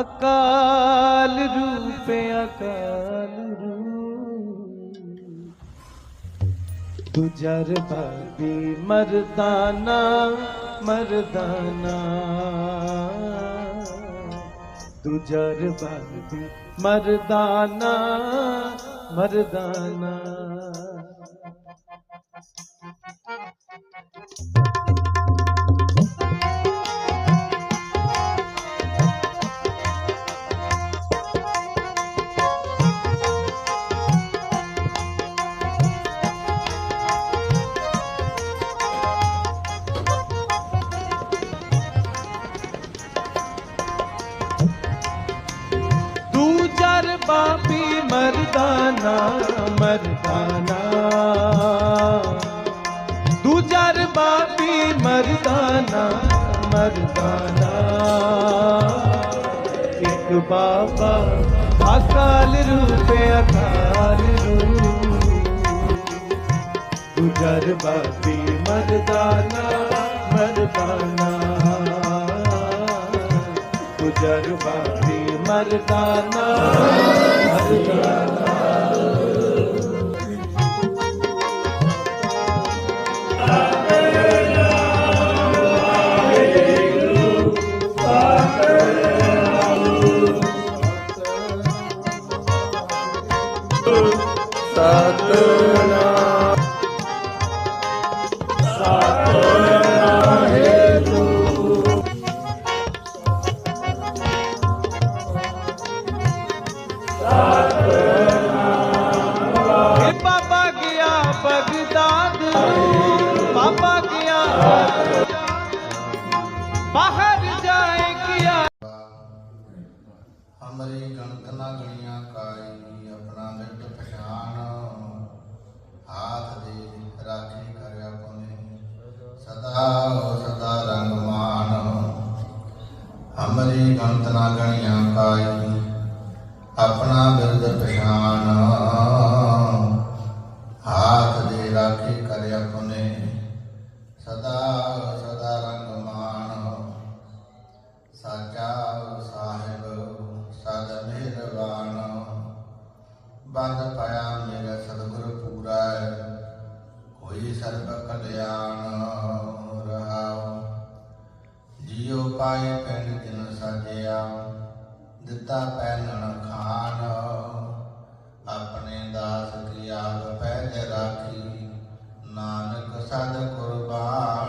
ਅਕਾਲ ਰੂਪ ਅਕਾਲ ਰੂਪ। ਤੁਜਰ ਬਾਬੀ ਮਰਦਾਨਾ ਮਰਦਾਨਾ। ਤੁਜਰ ਬਾਬੀ ਮਰਦਾਨਾ ਮਰਦਾਨਾ। ਦੂਜਰ ਬਾਬੀ ਮਰਦਾਨਾ ਮਰਦਾਨਾ ਦੂਜਰ ਬਾਬੀ ਮਰਦਾਨਾ ਮਰਦਾਨਾ ਇੱਕ ਬਾਬਾ ਅਕਾਲ ਰੂਪ ਅਕਾਲ ਰੂਪ। ਦੂਜਰ ਬਾਬੀ ਮਰਦਾਨਾ ਮਰਦਾਨਾ ਗੁਜਰ ਬਾਬੀ ਮਰਦਾਨਾ ਮਰਦਾਨਾ ਸਤਨਾਮ ਇਹ ਬਾਬਾ ਗਿਆ ਬਗਦਾਦ ਨੂੰ ਬਾਬਾ ਗਿਆ ਬਾਹਰ ਜਾਏ ਕਿਆ ਹਮਰੀ ਗਣਤ ਨਾ ਗਣੀਆਂ। ਕਾਈ ਸਦਾ ਸਦਾ ਰੰਗ ਮਾਨ ਹਮਰੀ ਗਣਤ ਨਾ ਗਣੀਆਂ ਕਾਈ ਆਪਣਾ ਬਿਰਦ ਪਛਾਣ ਹਾਥ ਦੇ ਰਾਖੀ ਕਰਿਆ ਪੁਨੇ ਸਦਾ ਸਦਾ ਰੰਗ ਮਾਨ ਸਾਚਾ ਸਾਹਿਬ, ਸਦ ਮਿਹਰਬਾਨ। ਬੰਦ ਪਾਇਆ ਮੇਰਾ ਸਤਿਗੁਰ ਪੂਰਾ। ਕੋਈ ਸਰਬ ਕਲਿਆਣ ਪਾਏ ਪਿੰਡ ਦਿਨ ਸਾਜਿਆ, ਦਿੱਤਾ ਪਹਿਨਣ ਖਾਨ। ਆਪਣੇ ਦਾਸ ਕੀ ਆਗ ਪਹਿਜ ਰਾਖੀ, ਨਾਨਕ ਸਦ ਕੁਰਬਾਨ।